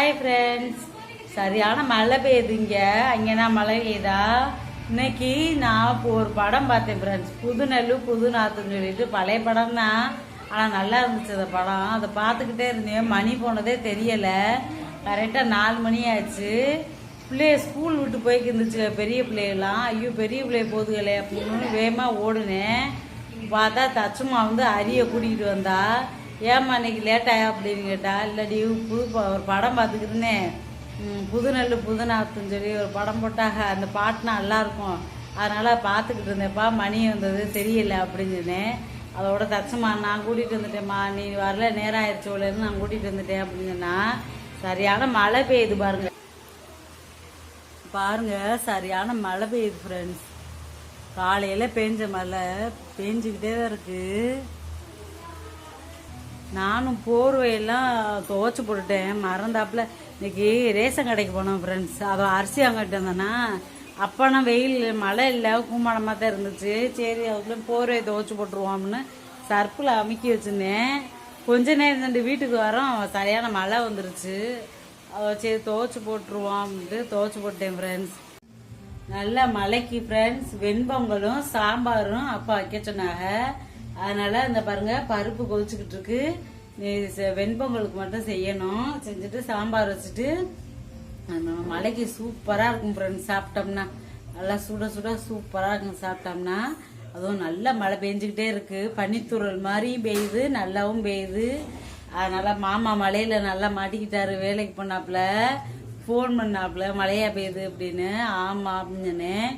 Hi friends சரியான மழை பெய்யுதுங்க. அங்கேனா மழை பெய்யுதா? இன்னைக்கு நான் இப்போ ஒரு படம் பார்த்தேன் ஃப்ரெண்ட்ஸ் புது நெல்லு புது நாத்துன்னு சொல்லிட்டு பழைய படம் தான் ஆனால் நல்லா இருந்துச்சு அந்த படம். அதை பார்த்துக்கிட்டே இருந்தேன். மணி போனதே தெரியலை. கரெக்டாக நாலு மணி ஆச்சு பிள்ளைய ஸ்கூல் விட்டு போய்க்கு இருந்துச்சு பெரிய பிள்ளைகள்லாம் ஐயோ பெரிய பிள்ளைய போதுகளே அப்படின்னு வேகமாக ஓடுனேன். பார்த்தா தச்சுமா வந்து அரிய கூட்டிகிட்டு வந்தா. ஏம்மா இன்னைக்கு லேட் அப்படின்னு கேட்டா இல்லடி புது ப- ஒரு படம் பார்த்துக்கிட்டு புது நெல் புது நாத்துன்னு சொல்லி ஒரு படம் போட்டாக அந்த பாட்டுனா நல்லாயிருக்கும் அதனால் பார்த்துக்கிட்டு இருந்தேன்ப்பா மணி வந்தது தெரியல அப்படின்னு சொன்னேன். அதோட தச்சம்மா நான் கூட்டிகிட்டு வந்துட்டேம்மா. நீ வரல நேரம் ஆயிடுச்சோலேருந்து நான் கூட்டிகிட்டு வந்துட்டேன் அப்படின்னு சொன்னால் சரியான மழை பெய்யுது பாருங்க. பாருங்க சரியான மழை பெய்யுது ஃப்ரெண்ட்ஸ் காலையில் பெஞ்ச மழை பெஞ்சிக்கிட்டே தான் இருக்குது நானும் போர்வையெல்லாம் துவச்சி போட்டுட்டேன். மறந்தாப்புல இன்னைக்கு ரேஷன் கடைக்கு போனோம் ஃப்ரெண்ட்ஸ் அதை அரிசி வாங்கிட்டு வந்தேன்னா அப்போனா வெயில் மழை இல்லை கூமானமாக தான் இருந்துச்சு. சரி அதுக்குள்ள போர்வையை துவச்சி போட்டுருவோம்னு சர்ப்பில் அமுக்கி வச்சுருந்தேன். கொஞ்ச நேரம் ரெண்டு வீட்டுக்கு வரோம். சரியான மழை வந்துருச்சு. சரி துவச்சி போட்டுருவோம் அப்படின்ட்டு போட்டேன் ஃப்ரெண்ட்ஸ் நல்ல மலைக்கு ஃப்ரெண்ட்ஸ் வெண்பொங்கலும் சாம்பாரும் அப்பா வைக்க சொன்னாங்க. அதனால இந்த பாருங்க பருப்பு கொதிச்சுக்கிட்டு இருக்கு வெண்பொங்கலுக்கு மட்டும் செய்யணும். செஞ்சுட்டு சாம்பார் வச்சுட்டு அந்த மலைக்கு சூப்பரா இருக்கும் ஃப்ரெண்ட்ஸ் சாப்பிட்டோம்னா. நல்லா சுட சுட சூப்பரா இருக்கும் சாப்பிட்டோம்னா. அதுவும் நல்ல மழை பெஞ்சுக்கிட்டே இருக்கு. பனித்துறல் மாதிரியும் பெய்யுது நல்லாவும் பெய்யுது. அதனால மாமா மலையில நல்லா மாட்டிக்கிட்டாரு வேலைக்கு போனாப்புல. ஃபோன் பண்ணாப்புல மழையா பெய்யுது அப்படின்னு. ஆமா அப்படின்னு சொன்னேன்.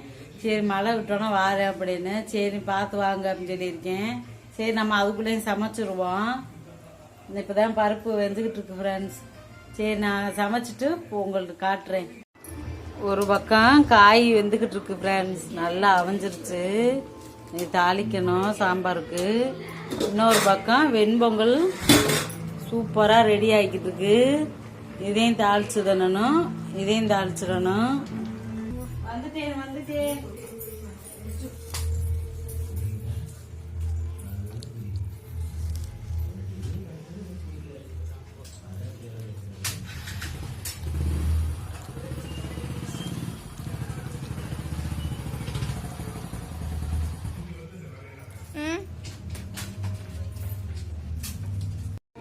சரி மழை விட்டோன்னா வாரேன் அப்படின்னு. சரி பார்த்து வாங்க அப்படின்னு சொல்லியிருக்கேன். சரி நம்ம அதுக்குள்ளேயும் சமைச்சிருவோம். இப்போதான் பருப்பு வெந்துக்கிட்டு இருக்கு ஃப்ரெண்ட்ஸ் சரி நான் சமைச்சிட்டு உங்களுக்கு காட்டுறேன். ஒரு பக்கம் காய் வெந்துக்கிட்டு இருக்கு ஃப்ரெண்ட்ஸ் நல்லா அவிஞ்சிருச்சு. இது தாளிக்கணும் சாம்பாருக்கு. இன்னொரு பக்கம் வெண்பொங்கல் சூப்பராக ரெடி ஆகிக்கிட்டு இருக்கு. இதையும் தாளிச்சிடணும் இதையும் தாளிச்சிடணும். வந்துட்டேன் வந்துட்டேன்.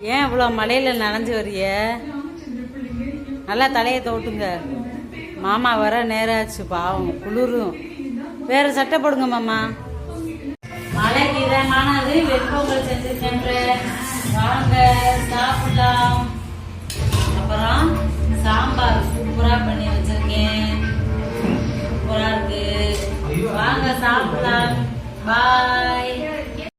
ஏன் இவ்வளோ மலையில் நனைஞ்சு வரிய? நல்லா தலையை தோட்டுங்க. மாமா வர நேரம் ஆச்சு பாவம் குளிரும். வேற சட்டை போடுங்க மாமா. மழைக்கு இதமானது வெண்பொங்கல் செஞ்சிருக்கேன் வாங்க சாப்பிடலாம். அப்புறம் சாம்பார் சூப்பரா பண்ணி வச்சிருக்கேன். சூப்பரா இருக்கு. வாங்க சாப்பிடலாம். பாய்